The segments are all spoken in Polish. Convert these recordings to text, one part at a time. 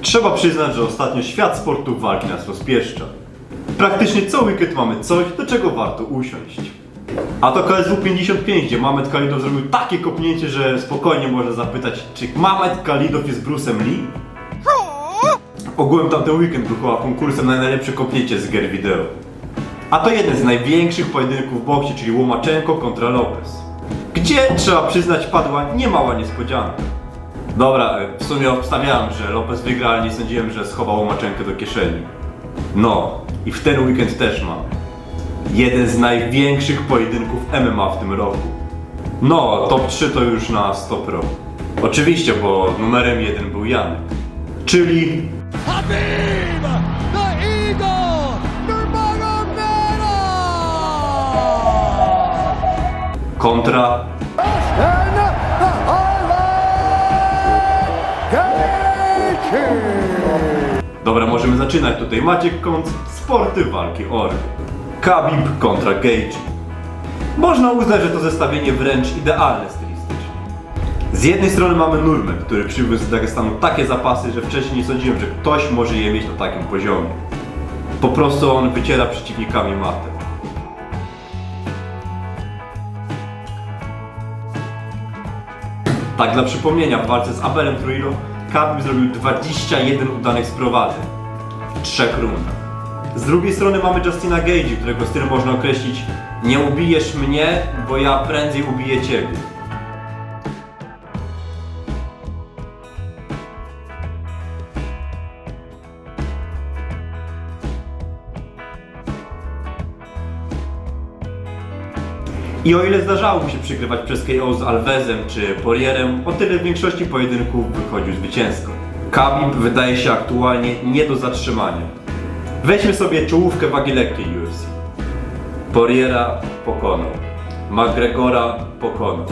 Trzeba przyznać, że ostatnio świat sportu walki nas rozpieszcza. Praktycznie co weekend mamy coś, do czego warto usiąść. A to KSW 55, gdzie Mamet Kalidow zrobił takie kopnięcie, że spokojnie można zapytać, czy Mamet Kalidow jest Bruce'em Lee? Ogółem tamten weekend chyba konkursem na najlepsze kopnięcie z gier wideo. A to jeden z największych pojedynków w boksie, czyli Łomaczenko kontra Lopez. Gdzie, trzeba przyznać, padła niemała niespodzianka. Dobra, e, w sumie obstawiałem, że Lopez wygra, ale nie sądziłem, że schował Łomaczenkę do kieszeni. No, i w ten weekend też mam. Jeden z największych pojedynków MMA w tym roku. No, top 3 to już na 100 pro. Oczywiście, bo numerem jeden był Janek. Czyli Habib, the Eagle, Nurmagomedov! kontra Dobra, możemy zaczynać tutaj. Maciek Kąt, sporty walki Orgy. Khabib kontra Gage. Można uznać, że to zestawienie wręcz idealne stylistycznie. Z jednej strony mamy Nurmę, który przywiózł z Dagestanu takie zapasy, że wcześniej nie sądziłem, że ktoś może je mieć na takim poziomie. Po prostu on wyciera przeciwnikami matę. Tak dla przypomnienia, w walce z Abelem Trujillo Khabib zrobił 21 udanych sprowadzeń w trzech rundach. Z drugiej strony mamy Justina Gage, którego styl można określić nie ubijesz mnie, bo ja prędzej ubiję ciebie. I o ile zdarzało mu się przygrywać przez KO z Alvezem czy Porierem, o tyle w większości pojedynków wychodził zwycięsko. Khabib wydaje się aktualnie nie do zatrzymania. Weźmy sobie czołówkę wagi lekkiej UFC. Poriera pokonał. McGregora pokonał.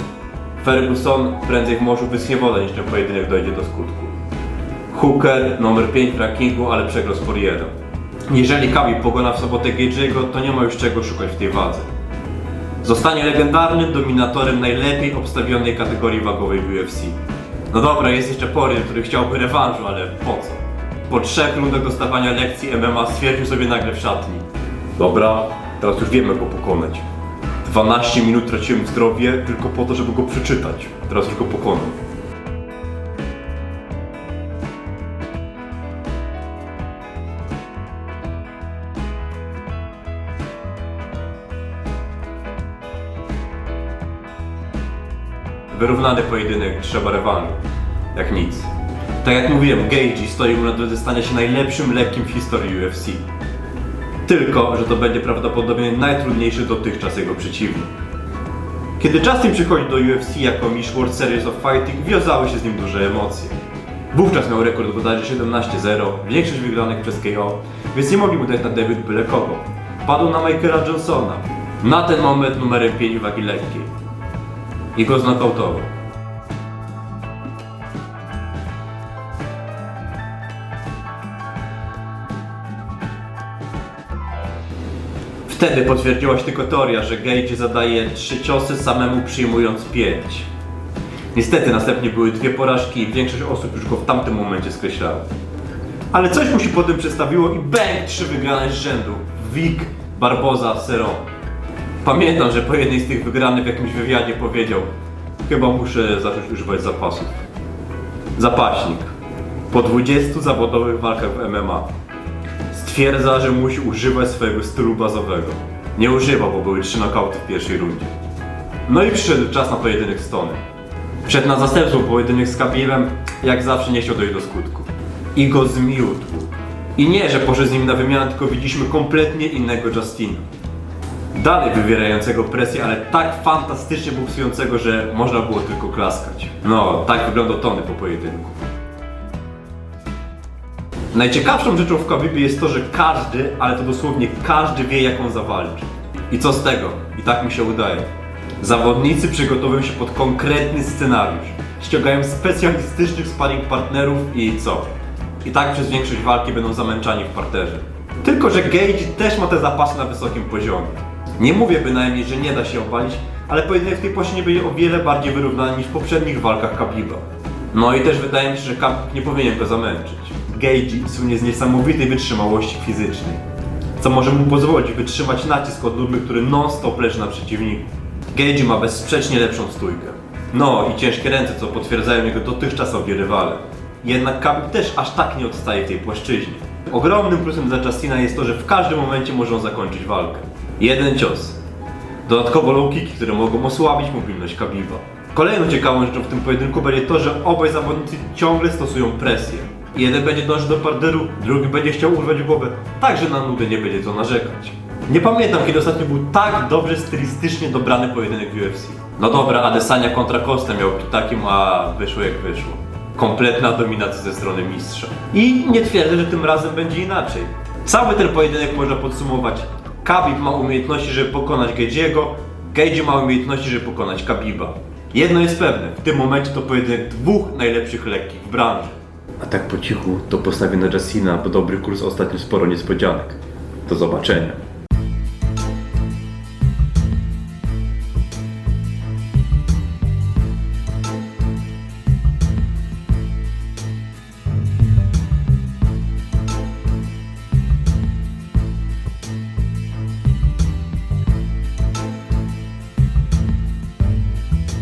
Ferguson prędzej w morzu wyschnie woda niż ten pojedynek dojdzie do skutku. Hooker numer 5 w rankingu, ale przegrał z Porierem. Jeżeli Khabib pokona w sobotę Gage'ego, to nie ma już czego szukać w tej wadze. Zostanie legendarnym dominatorem najlepiej obstawionej kategorii wagowej w UFC. No dobra, jest jeszcze Poirier, który chciałby rewanżu, ale po co? Po trzech rundach dostawania lekcji MMA stwierdził sobie nagle w szatni. Dobra, teraz już wiemy go pokonać. 12 minut traciłem zdrowie tylko po to, żeby go przeczytać. Teraz już go pokonam. Wyrównany pojedynek, trzeba rewanżu. Jak nic. Tak jak mówiłem, Gage stoi mu na drodze stania się najlepszym lekkim w historii UFC. Tylko, że to będzie prawdopodobnie najtrudniejszy dotychczas jego przeciwnik. Kiedy Justin przychodzi do UFC jako mistrz World Series of Fighting, wiązały się z nim duże emocje. Wówczas miał rekord bodajże 17-0, większość wygranych przez KO, więc nie mogli mu dać na debiut byle kogo. Padł na Michaela Johnsona, na ten moment numerem 5 wagi lekkiej. I go znokautował. Wtedy potwierdziła się tylko teoria, że Gage zadaje trzy ciosy samemu przyjmując pięć. Niestety następnie były dwie porażki i większość osób już go w tamtym momencie skreślała. Ale coś mu się potem przedstawiło i bang! Trzy wygrane z rzędu. Vic, Barboza, Seron. Pamiętam, że po jednej z tych wygranych w jakimś wywiadzie powiedział Chyba muszę zacząć używać zapasów. Zapaśnik. Po 20 zawodowych walkach w MMA stwierdza, że musi używać swojego stylu bazowego. Nie używa, bo były trzy nokauty w pierwszej rundzie. No i przyszedł czas na pojedynek z Tony. Wszedł na zastępstwo pojedynek z Khabibem, jak zawsze nie chciał dojść do skutku. I go zmiótł. I nie, że poszedł z nim na wymianę, tylko widzieliśmy kompletnie innego Justina. Dalej wywierającego presję, ale tak fantastycznie boksującego, że można było tylko klaskać. No, tak wyglądał Tony po pojedynku. Najciekawszą rzeczą w Khabibie jest to, że każdy, ale to dosłownie każdy wie jak on zawalczy. I co z tego? I tak mi się udaje. Zawodnicy przygotowują się pod konkretny scenariusz. Ściągają specjalistycznych sparring partnerów i co? I tak przez większość walki będą zamęczani w parterze. Tylko, że Gage też ma te zapasy na wysokim poziomie. Nie mówię bynajmniej, że nie da się obalić, ale pojedynek w tej płaszczyźnie będzie o wiele bardziej wyrównany niż w poprzednich walkach Khabiba. No i też wydaje mi się, że Khabib nie powinien go zamęczyć. Gage słynie z niesamowitej wytrzymałości fizycznej, co może mu pozwolić wytrzymać nacisk od Ludmy, który non-stop leży na przeciwniku. Gage ma bezsprzecznie lepszą stójkę. No i ciężkie ręce, co potwierdzają jego dotychczasowi rywale. Jednak Khabib też aż tak nie odstaje w tej płaszczyźnie. Ogromnym plusem dla Justina jest to, że w każdym momencie może on zakończyć walkę. Jeden cios, Dodatkowo low kicki, które mogą osłabić mobilność Kabiba. Kolejną ciekawą rzeczą w tym pojedynku będzie to, że obaj zawodnicy ciągle stosują presję. Jeden będzie dążył do parteru, drugi będzie chciał urwać głowę, tak że na nudę nie będzie co narzekać. Nie pamiętam kiedy ostatnio był tak dobrze stylistycznie dobrany pojedynek UFC. No dobra, Adesanya kontra Costa miał tu takim, a wyszło jak wyszło. Kompletna dominacja ze strony mistrza. I nie twierdzę, że tym razem będzie inaczej. Cały ten pojedynek można podsumować. Khabib ma umiejętności, żeby pokonać Gage'ego, Gage ma umiejętności, żeby pokonać Khabiba. Jedno jest pewne, w tym momencie to pojedynek dwóch najlepszych lekkich w branży. A tak po cichu to postawię na Justina, bo dobry kurs ostatnio sporo niespodzianek. Do zobaczenia.